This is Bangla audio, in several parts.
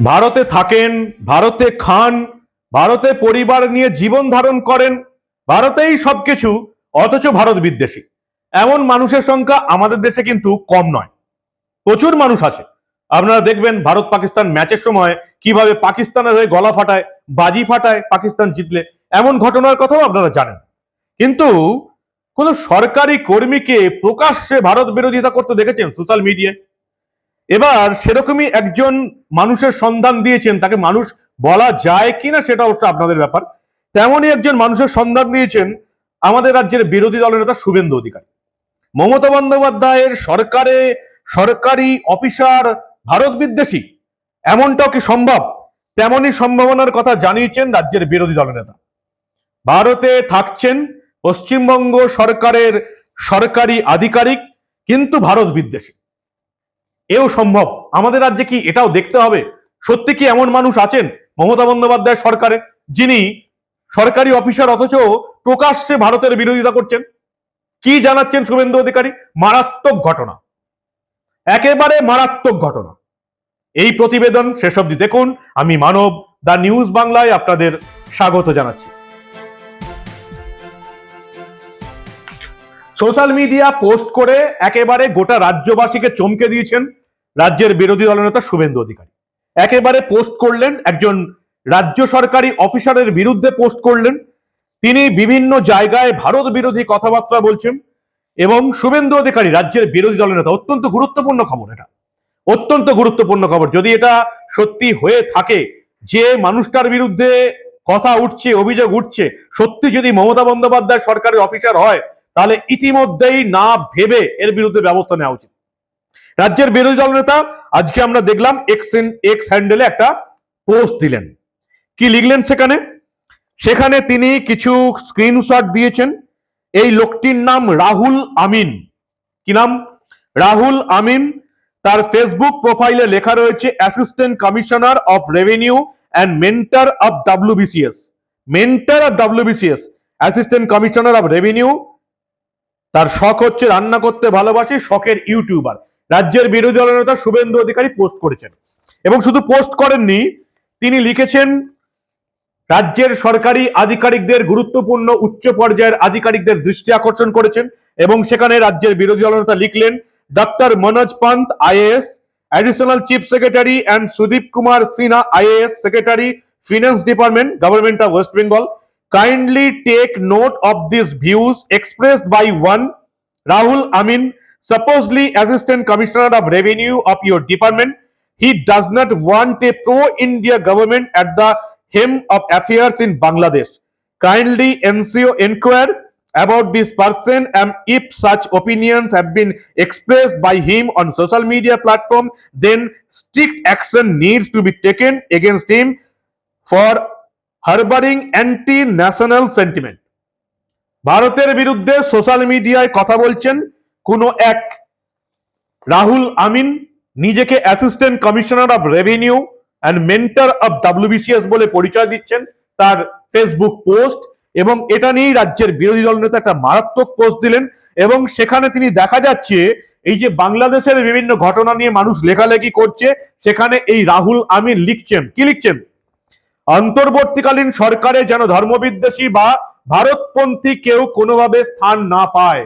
ভারতে থাকেন, ভারতে খান, ভারতে পরিবার নিয়ে জীবন ধারণ করেন, ভারতেই সবকিছু, অথচ ভারত বিদ্বেষী। এমন মানুষের সংখ্যা আমাদের দেশে কিন্তু কম নয়। প্রচুর মানুষ আছে। আপনারা দেখবেন ভারত পাকিস্তান ম্যাচের সময় কীভাবে পাকিস্তানের হয়ে গলা ফাটায়, বাজি ফাটায় পাকিস্তান জিতলে, এমন ঘটনার কথাও আপনারা জানেন। কিন্তু কোন সরকারি কর্মীকে প্রকাশ্যে ভারত বিরোধিতা করতে দেখেছেন সোশ্যাল মিডিয়ায়? এবার সেরকমই একজন মানুষের সন্ধান দিয়েছেন, তাকে মানুষ বলা যায় কিনা সেটা অবশ্য আপনাদের ব্যাপার। তেমনই একজন মানুষের সন্ধান দিয়েছেন আমাদের রাজ্যের বিরোধী দলের নেতা শুভেন্দু অধিকারী। মমতা বন্দ্যোপাধ্যায়ের সরকারে সরকারি অফিসার ভারত বিদ্বেষী, এমনটাও কি সম্ভব? তেমনই সম্ভাবনার কথা জানিয়েছেন রাজ্যের বিরোধী দলের নেতা। ভারতে থাকছেন পশ্চিমবঙ্গ সরকারের সরকারি আধিকারিক, কিন্তু ভারত বিদ্বেষী। এও সম্ভব। আমাদের রাজ্যে কি এটাও দেখতে হবে? সত্যি কি এমন মানুষ আছেন মমতা বন্দ্যোপাধ্যায় সরকারে, যিনি সরকারি অফিসার অথচ প্রকাশ্যে ভারতের বিরোধিতা করছেন? কি জানাচ্ছেন শুভেন্দু অধিকারী? মারাত্মক ঘটনা। একেবারে মারাত্মক ঘটনা। এই প্রতিবেদন শেষ অবধি দেখুন। আমি মানব, দ্য নিউজ বাংলায় আপনাদের স্বাগত জানাচ্ছি। সোশ্যাল মিডিয়া পোস্ট করে একেবারে গোটা রাজ্যবাসীকে চমকে দিয়েছেন রাজ্যের বিরোধী দলনেতা শুভেন্দু অধিকারী। একেবারে পোস্ট করলেন, একজন রাজ্য সরকারি অফিসারের বিরুদ্ধে পোস্ট করলেন। তিনি বিভিন্ন জায়গায় ভারত বিরোধী কথাবার্তা বলছেন এবং শুভেন্দু অধিকারী রাজ্যের বিরোধী দলের নেতা, অত্যন্ত গুরুত্বপূর্ণ খবর এটা। অত্যন্ত গুরুত্বপূর্ণ খবর। যদি এটা সত্যি হয়ে থাকে, যে মানুষটার বিরুদ্ধে কথা উঠছে, অভিযোগ উঠছে, সত্যি যদি মমতা বন্দ্যোপাধ্যায় সরকারি অফিসার হয় তাহলে ইতিমধ্যেই না ভেবে এর বিরুদ্ধে ব্যবস্থা নেওয়া উচিত। রাজ্যের বিরোধী দল নেতা, আজকে আমরা দেখলাম এক্স এক্স হ্যান্ডেলে একটা পোস্ট দিলেন। কি লিখলেন সেখানে? সেখানে তিনি কিছু স্ক্রিনশট দিয়েছেন। এই লোকটির নাম রাহুল আমিন। কি নাম? রাহুল আমিন। তার ফেসবুক প্রোফাইলে লেখা রয়েছে assistant commissioner of revenue and mentor of WBCS mentor of WBCS assistant commissioner of revenue তার শখ হচ্ছে রান্না করতে ভালোবাসি শখের ইউটিউবার। রাজ্যের বিরোধী দলের নেতা শুভেন্দু অধিকারী পোস্ট করেছেন। এবং শুধু পোস্ট করেননি, তিনি লিখেছেন, রাজ্যের সরকারি আধিকারিকদের গুরুত্বপূর্ণ উচ্চ পর্যায়ের আধিকারিকদের দৃষ্টি আকর্ষণ করেছেন এবং সেখানে রাজ্যের বিরোধী দলনেতা লিখলেন doctor Manoj Pant, IAS, additional chief secretary and Sudip Kumar Sinha, IAS secretary, finance department, government of West Bengal kindly take note of these views expressed by one Rahul Amin, supposedly Assistant Commissioner of Revenue of your department. He does not want a pro-India government at the helm of affairs in Bangladesh. Kindly NCO inquire about this person and if such opinions have been expressed by him on social media platform, then strict action needs to be taken against him for harbouring anti national sentiment ভারতের বিরুদ্ধে সোশ্যাল মিডিয়ায় কথা বলছেন কোন এক রাহুল আমিন, নিজেকে assistant commissioner of revenue and mentor of WBCS বলে পরিচয় দিচ্ছেন তার ফেসবুক পোস্ট এবং এটা নিয়েই রাজ্যের বিরোধী দল নেতা একটা মারাত্মক পোস্ট দিলেন এবং সেখানে তিনি দেখা যাচ্ছে এই যে বাংলাদেশের বিভিন্ন ঘটনা নিয়ে মানুষ লেখালেখি করছে, সেখানে এই রাহুল আমিন লিখছেন। কি লিখছেন? অন্তর্বর্তীকালীন সরকারে যেন ধর্মবিদ্বেষী বা ভারতপন্থী কেউ কোনোভাবে স্থান না পায়।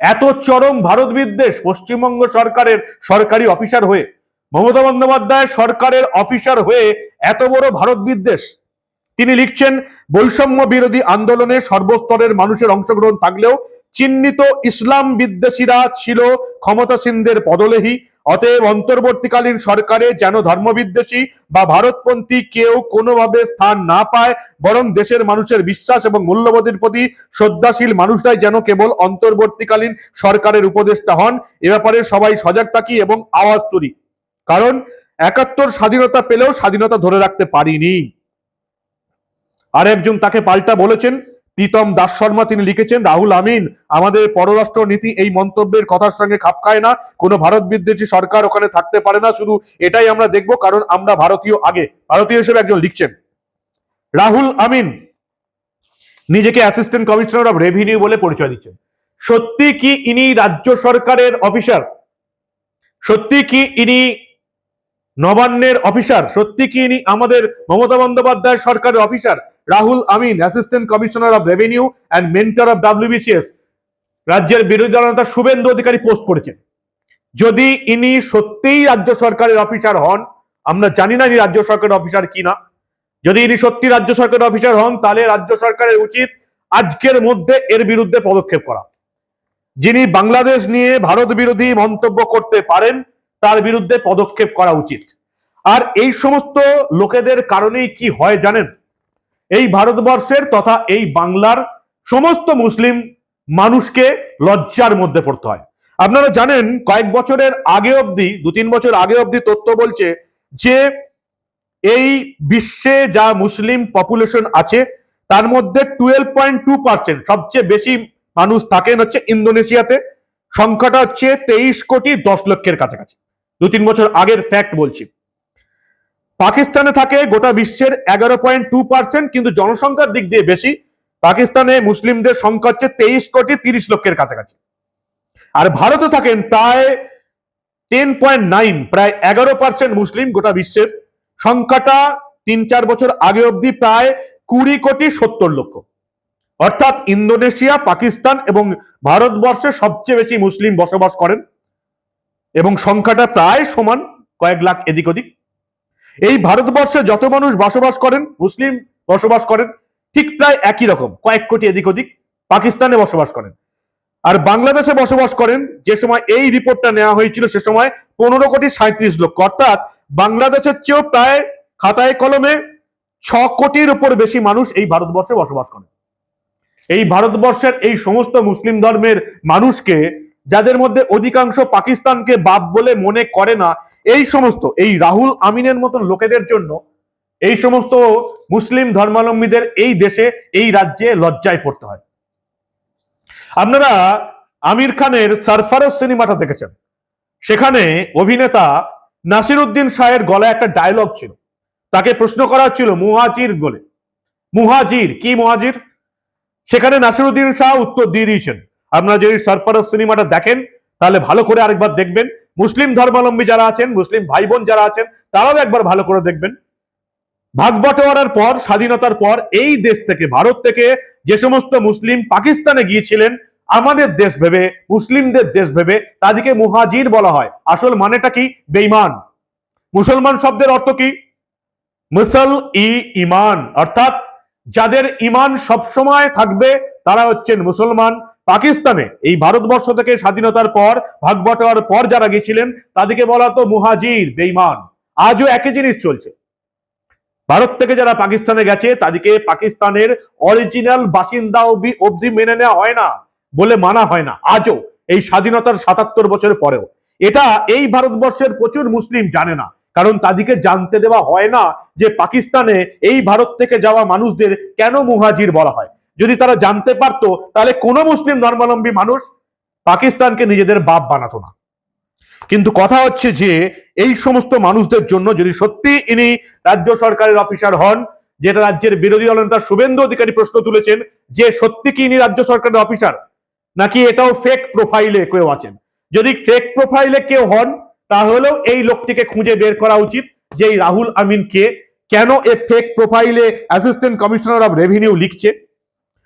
এত চরম ভারত বিদ্বেষ পশ্চিমবঙ্গ সরকারের সরকারি অফিসার হয়ে, মমতা বন্দ্যোপাধ্যায় সরকারের অফিসার হয়ে এত বড় ভারত বিদ্বেষ তিনি লিখছেন, বৈষম্য বিরোধী আন্দোলনে সর্বস্তরের মানুষের অংশগ্রহণ থাকলেও চিহ্নিত ইসলাম বিদ্বেষীরা ছিল ক্ষমতাসীনদের পদলেহী। অতএব অন্তর্বর্তীকালীন সরকারে যেন ধর্মবিদ্বেষী বা ভারতপন্থী কেউ কোনোভাবে স্থান না পায়, বরং দেশের মানুষের বিশ্বাস এবং মূল্যবোধের প্রতি শ্রদ্ধাশীল মানুষরাই যেন কেবল অন্তর্বর্তীকালীন সরকারের উপদেষ্টা হন, এ ব্যাপারে সবাই সজাগ থাকি এবং আওয়াজ তুলি। কারণ একাত্তর স্বাধীনতা পেলেও স্বাধীনতা ধরে রাখতে পারিনি। আর একজন তাকে পাল্টা বলেছেন প্রীতম দাস শর্মা তিনি লিখেছেন, রাহুল, আমিন, আমাদের পররাষ্ট্র নীতি এই মন্তব্যের কথার সঙ্গে খাপ খায় না। কোনো ভারত বিদ্বেষী সরকার ওখানে থাকতে পারে না। শুধু এটাই আমরা দেখব, কারণ আমরা ভারতীয় আগে। ভারতীয় হিসেবে একজন লিখছেন, রাহুল, আমিন, নিজেকে অ্যাসিস্ট্যান্ট কমিশনার অফ রেভিনিউ বলে পরিচয় দিচ্ছেন। সত্যি কি ইনি রাজ্য সরকারের অফিসার সত্যি কি ইনি নবান্নের অফিসার। সত্যি কি ইনি আমাদের মমতা বন্দ্যোপাধ্যায় সরকারের officer? Rahul Amin assistant commissioner of revenue and mentor of WBCS রাজ্যের বিরোধী দলনেতা শুভেন্দু অধিকারী পোস্ট করেছেন। যদি ইনি সত্যিই রাজ্য সরকারের অফিসার হন, আমরা জানি না ইনি রাজ্য সরকারের অফিসার কিনা যদি ইনি সত্যি রাজ্য সরকারের অফিসার হন, তাহলে রাজ্য সরকারের উচিত আজকের মধ্যে এর বিরুদ্ধে পদক্ষেপ করা। যিনি বাংলাদেশ নিয়ে ভারত বিরোধী মন্তব্য করতে পারেন তার বিরুদ্ধে পদক্ষেপ করা উচিত। আর এই সমস্ত লোকেদের কারণেই কি হয় জানেন? এই ভারতবর্ষের তথা এই বাংলার সমস্ত মুসলিম মানুষকে লজ্জার মধ্যে পড়তে হয়। আপনারা জানেন, কয়েক বছরের আগে অবধি, দু তিন বছর আগে অবধি তথ্য বলছে যে, এই বিশ্বে যা মুসলিম পপুলেশন আছে, তার মধ্যে টুয়েলভ পয়েন্ট টু পার্সেন্ট সবচেয়ে বেশি মানুষ থাকেন হচ্ছে ইন্দোনেশিয়াতে। সংখ্যাটা হচ্ছে তেইশ কোটি দশ লক্ষের কাছাকাছি। দু তিন বছর আগের ফ্যাক্ট বলছি। পাকিস্তানে থাকে গোটা বিশ্বের এগারো পয়েন্ট টু পার্সেন্ট কিন্তু জনসংখ্যার দিক দিয়ে বেশি, পাকিস্তানে মুসলিমদের সংখ্যা হচ্ছে তেইশ কোটি তিরিশ লক্ষের কাছাকাছি। আর ভারতে থাকেন প্রায় টেন পয়েন্ট নাইন প্রায় এগারো পার্সেন্ট মুসলিম গোটা বিশ্বের। সংখ্যাটা তিন চার বছর আগে অবধি প্রায় কুড়ি কোটি সত্তর লক্ষ। অর্থাৎ ইন্দোনেশিয়া, পাকিস্তান এবং ভারতবর্ষে সবচেয়ে বেশি মুসলিম বসবাস করেন। এবং সংখ্যাটা প্রায় সমান কয়েক লাখ এদিক ওদিক। এই ভারতবর্ষে যত মানুষ বসবাস করেন, মুসলিম বসবাস করেন, ঠিক প্রায় একই রকম, কয়েক কোটি এদিক ওদিক পাকিস্তানে বসবাস করেন। আর বাংলাদেশে বসবাস করেন, যে সময় এই রিপোর্টটা নেওয়া হয়েছিল, সে সময় পনেরো কোটি সাঁত্রিশ লক্ষ। অর্থাৎ বাংলাদেশের চেয়েও প্রায় খাতায় কলমে ছ কোটির উপর বেশি মানুষ এই ভারতবর্ষে বসবাস করেন। এই ভারতবর্ষের এই সমস্ত মুসলিম ধর্মের মানুষকে যাদের মধ্যে অধিকাংশ পাকিস্তানকে বাপ বলে মনে করে না, এই সমস্ত, এই রাহুল আমিনের মতন লোকেদের জন্য, এই সমস্ত মুসলিম ধর্মাবলম্বীদের এই দেশে, এই রাজ্যে লজ্জায় পড়তে হয়। আপনারা আমির খানের সারফারোজ সিনেমাটা দেখেছেন। সেখানে অভিনেতা নাসিরুদ্দিন শাহের গলায় একটা ডায়লগ ছিল। তাকে প্রশ্ন করা ছিল মুহাজির বলে। মুহাজির? কি মুহাজির? সেখানে নাসিরুদ্দিন শাহ উত্তর দিয়ে দিয়েছেন। আপনারা যদি সারফারোজ সিনেমাটা দেখেন, তাহলে ভালো করে আরেকবার দেখবেন। মুসলিম ধর্মাবলম্বী যারা আছেন, মুসলিম ভাই বোন যারা আছেন, তারাও একবার ভালো করে দেখবেন। ভাগ বটোয়ারার পর, স্বাধীনতার পর, এই দেশ থেকে, ভারত থেকে যে সমস্ত মুসলিম পাকিস্তানে গিয়েছিলেন, আমাদের দেশ ভেবে, মুসলিমদের দেশ ভেবে, তাদেরকে মুহাজির বলা হয়। আসল মানেটা কি? বেইমান মুসলমান শব্দের অর্থ কি? মুসল ই ইমান অর্থাৎ, যাদের ইমান সবসময় থাকবে, তারা হচ্ছেন মুসলমান। পাকিস্তানে এই ভারতবর্ষ থেকে স্বাধীনতার পর, ভাগ বটোয়ার পর যারা গেছিলেন তাদেরকে বলা তো মুহাজির বেইমান আজও একই জিনিস চলছে। ভারত থেকে যারা পাকিস্তানে গেছে, তাদেরকে পাকিস্তানের অরিজিনাল বাসিন্দা অবধি মেনে নেওয়া হয় না, বলে মানা হয় না। আজও এই স্বাধীনতার সাতাত্তর বছর পরেও। এটা এই ভারতবর্ষের প্রচুর মুসলিম জানে না, কারণ তাদেরকে জানতে দেওয়া হয় না যে পাকিস্তানে এই ভারত থেকে যাওয়া মানুষদের কেন মুহাজির বলা হয়। যদি তারা জানতে পারতো, তাহলে কোনো মুসলিম ধর্মাবলম্বী মানুষ পাকিস্তানকে নিজেদের বাপ বানাতো না। কিন্তু কথা হচ্ছে যে, এই সমস্ত মানুষদের জন্য যদি সত্যি ইনি রাজ্য সরকারের অফিসার হন, যেটা রাজ্যের বিরোধী দলনেতা শুভেন্দু অধিকারী প্রশ্ন তুলেছেন, যে সত্যি কি ইনি রাজ্য সরকারের অফিসার? নাকি এটাও ফেক প্রোফাইলে কেউ আছেন? যদি ফেক প্রোফাইলে কেউ হন, তাহলেও এই লোকটিকে খুঁজে বের করা উচিত যে এই রাহুল আমিন কে কেন এ ফেক প্রোফাইলে অ্যাসিস্ট্যান্ট কমিশনার অফ রেভিনিউ লিখছে।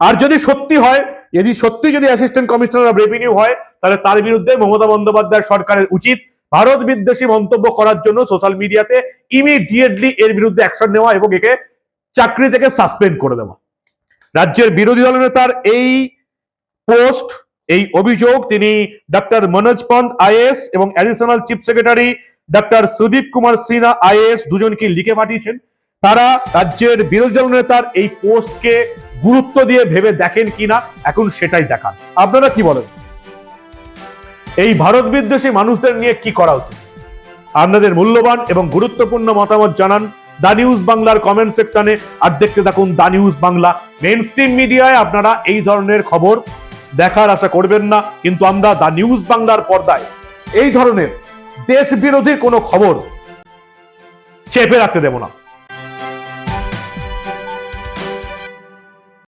আর যদি সত্যি হয়, যদি সত্যি যদি অ্যাসিস্ট্যান্ট কমিশনার অফ রেভিনিউ হয়, তাহলে তার বিরুদ্ধে মমতা বন্দ্যোপাধ্যায় সরকারের উচিত ভারত বিদ্বেষী মন্তব্য করার জন্য সোশ্যাল মিডিয়াতে ইমিডিয়েটলি এর বিরুদ্ধে অ্যাকশন নেওয়া এবং একে চাকরি থেকে সাসপেন্ড করে দেওয়া। রাজ্যের বিরোধী দলনেতার এই পোস্ট এই অভিযোগ, তিনি ডক্টর মনোজ পন্ত আইএস এবং additional chief secretary doctor Sudip Kumar Sinha IAS দুজনকে লিখে পাঠিয়েছেন। তারা রাজ্যের বিরোধী দল নেতার এই পোস্টকে গুরুত্ব দিয়ে ভেবে দেখেন কিনা, এখন সেটাই দেখান। আপনারা কি বলেন? এই ভারত বিদ্বেষী মানুষদের নিয়ে কি করা উচিত? আপনাদের মূল্যবান এবং গুরুত্বপূর্ণ মতামত জানান দা নিউজ বাংলার কমেন্ট সেকশনে, আর দেখতে থাকুন the news Bangla. Mainstream মিডিয়ায় আপনারা এই ধরনের খবর দেখার আশা করবেন না, কিন্তু আমরা দা নিউজ বাংলার পর্দায় এই ধরনের দেশ বিরোধী কোনো খবর চেপে রাখতে দেব না।